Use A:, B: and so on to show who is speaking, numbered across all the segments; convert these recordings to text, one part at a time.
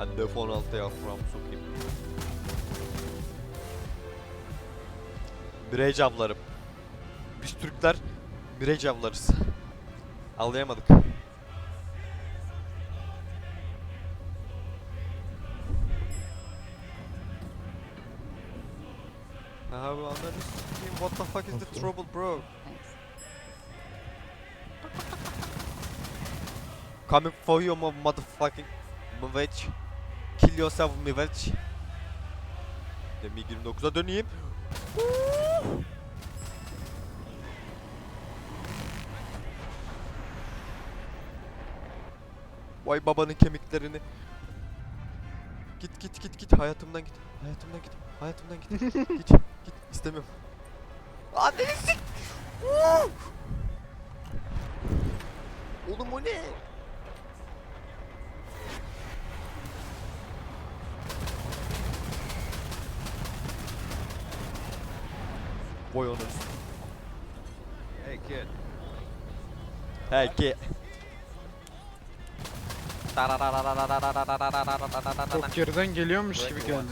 A: Ben de F-16'ya yafram sokayım. Birey camlarım. Biz Türkler birey camlarız. Anlayamadık. Aha bu anladın. What the fuck is the trouble bro? Coming for you mo- motherfucking Mivec. Kill yourself Mivec. De MiG-29'a döneyim. Vay babanın kemiklerini. Git git git git hayatımdan git. Hayatımdan git. Hayatımdan git. git git istemiyorum. Anneni sik. Oğlum o ne? Boy onu.
B: Hey kid,
A: Hey ki.
C: Çok geriden geliyormuş gibi geldi.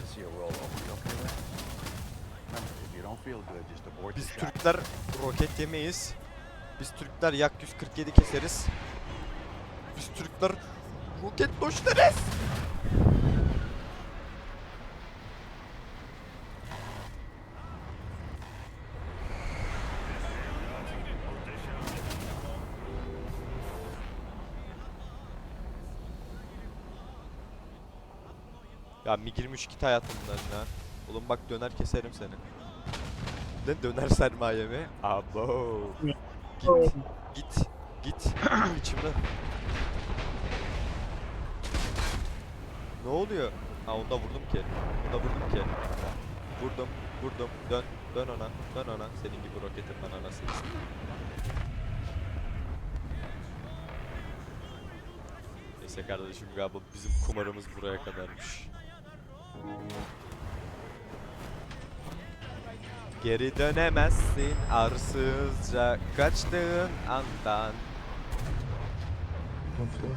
A: Biz. Türkler roket yemeyiz. Biz Türkler yak 147 keseriz. Biz Türkler roket doşlarız. Ya MiG-23 git hayatımdan ya. Oğlum bak döner keserim seni. Ne döner sermaye mi? Abo. Git. Git. Git. İçimden. Ne oluyor? Ha onda vurdum ki. Onda vurdum ki. Vurdum. Vurdum. Dön. Dön ona. Dön ona. Senin gibi roketin ben anasını. Neyse kardeşim galiba bizim kumarımız buraya kadarmış. Geri dönemezsin arsızca kaçtığın andan.
D: Kontrol.